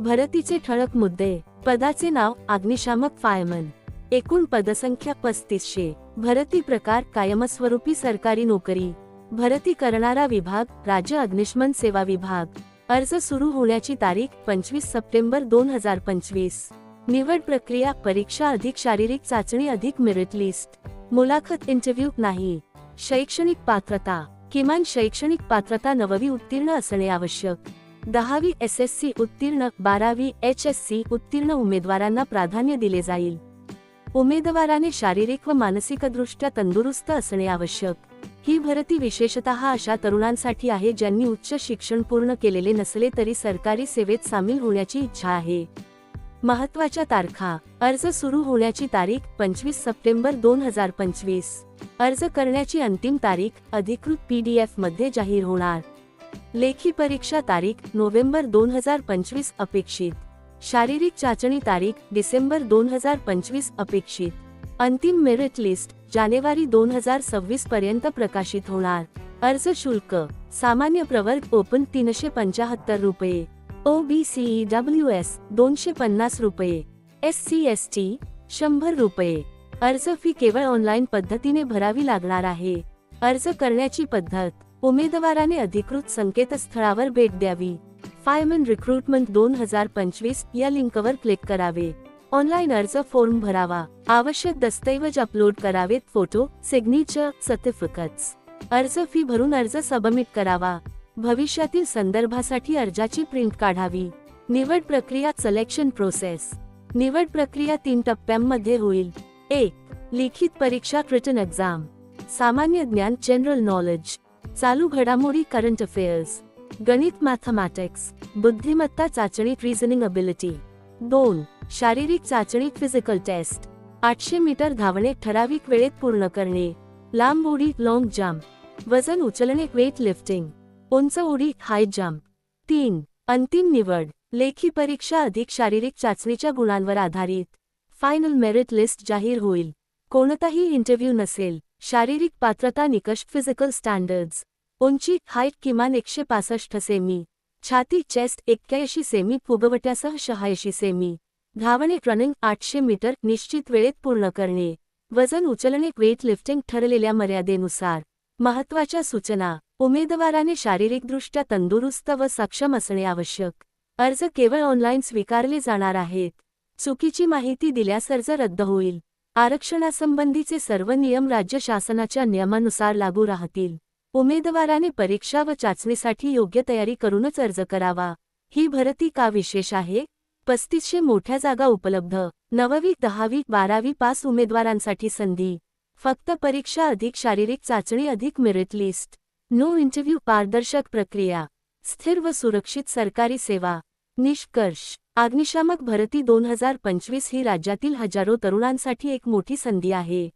भरतीचे ठळक मुद्दे. पदाचे नाव अग्निशामक फायमन एकूण पदसंख्या पस्तीसशे. भरती प्रकार कायमस्वरूपी सरकारी नोकरी. भरती करणारा विभाग राज्य अग्निशमन सेवा विभाग. अर्ज सुरू होण्याची तारीख पंचवीस सप्टेंबर दोन हजार पंचवीस. निवड प्रक्रिया परीक्षा अधिक शारीरिक चाचणी अधिक मेरिट लिस्ट मुलाखत इंटरव्ह्यू नाही. शैक्षणिक पात्रता. किमान शैक्षणिक पात्रता नववी उत्तीर्ण असणे आवश्यक. दहावी एस एस सी उत्तीर्ण बारावी एच एस सी उत्तीर्ण उमेदवारांना प्राधान्य दिले जाईल. उमेदवाराने शारीरिक व मानसिकदृष्ट्या तंदुरुस्त असणे आवश्यक. ही भरती विशेषतः अशा तरुणांसाठी आहे ज्यांनी उच्च शिक्षण पूर्ण केलेले नसले तरी सरकारी सेवेत सामील होण्याची इच्छा आहे. महत्त्वाच्या तारखा. अर्ज सुरू होण्याची तारीख पंचवीस सप्टेंबर दोन हजार पंचवीस. अर्ज करण्याची अंतिम तारीख अधिकृत पीडीएफमध्ये जाहीर होणार. लेखी परीक्षा तारीख नोव्हेंबर दोन हजार पंचवीस अपेक्षित. शारीरिक चाचणी तारीख डिसेंबर दोन हजार पंचवीस अपेक्षित. अंतिम मेरिट लिस्ट जानेवारी दोन हजार सव्वीस पर्यंत प्रकाशित होणार. अर्ज शुल्क सामान्य प्रवर्ग ओपन तीनशे पंचाहत्तर रुपये. O B C W S दोनशे पन्नास रुपये. एस सी एस टी शंभर रुपये. अर्ज फी केवळ ऑनलाईन पद्धतीने भरावी लागणार आहे. अर्ज करण्याची पद्धत उमेदवाराने अधिकृत संकेतस्थळावर भेट द्यावी. फायमन रिक्रुटमेंट दोन हजार पंचवीस या लिंकवर क्लिक करावे. ऑनलाईन अर्ज फॉर्म भरावा. आवश्यक दस्तऐवज अपलोड करावेत फोटो सिग्नेचर सर्टिफिकेट्स. अर्ज फी भरून अर्ज सबमिट करावा. भविष्यातील संदर्भासाठी अर्जाची प्रिंट काढावी. निवड प्रक्रिया सिलेक्शन प्रोसेस. निवड प्रक्रिया तीन टप्प्यांमध्ये होईल. एक लिखित परीक्षा रिटन एक्झाम सामान्य ज्ञान जनरल नॉलेज चालू घडामोडी करंट अफेअर्स गणित मॅथमॅटिक्स बुद्धिमत्ता चाचणी रिझनिंग अबिलिटी दोन शारीरिक चाचणी फिजिकल टेस्ट आठशे मीटर धावणे ठराविक वेळेत पूर्ण करणे. लांब उडी लॉंग जम्प वजन उचलणे वेट लिफ्टिंग उंच उडी हाय जम्प तीन अंतिम निवड लेखी परीक्षा अधिक शारीरिक चाचणीच्या गुणांवर आधारित. फायनल मेरिट लिस्ट जाहीर होईल. कोणताही इंटरव्ह्यू नसेल. शारीरिक पात्रता निकष फिजिकल स्टँडर्ड्स उंची हाईट किमान एकशे पासष्ट सेमी छाती चेस्ट एक्क्याऐंशी सेमी फुगवट्यासह शहाऐंशी सेमी धावणे रनिंग आठशे मीटर निश्चित वेळेत पूर्ण करणे. वजन उचलणे वेट लिफ्टिंग ठरलेल्या मर्यादेनुसार. महत्त्वाच्या सूचना. उमेदवाराने शारीरिकदृष्ट्या तंदुरुस्त व सक्षम असणे आवश्यक. अर्ज केवळ ऑनलाईन स्वीकारले जाणार आहेत. चुकीची माहिती दिल्यास अर्ज रद्द होईल. आरक्षणासंबंधीचे सर्व नियम राज्य शासनाच्या नियमानुसार लागू राहतील. उमेदवाराने परीक्षा व चाचणीसाठी योग्य तयारी करूनच अर्ज करावा. ही भरती का विशेष आहे? पस्तीसशे मोठ्या जागा उपलब्ध. नववी दहावी बारावी पास उमेदवारांसाठी संधी. फक्त परीक्षा अधिक शारीरिक चाचणी अधिक मेरिट लिस्ट नो इंटरव्ह्यू पारदर्शक प्रक्रिया. स्थिर व सुरक्षित सरकारी सेवा. निष्कर्ष अग्निशामक भरती दोन हजार पंचवीस ही राज्यातील हजारो तरुणांसाठी एक मोठी संधी आहे.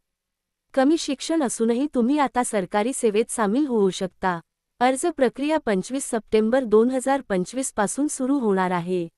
कमी शिक्षण असूनही तुम्ही आता सरकारी सेवेत सामील होऊ शकता. अर्ज प्रक्रिया पंचवीस सप्टेंबर दोन हजार पंचवीसपासून सुरू होणार आहे.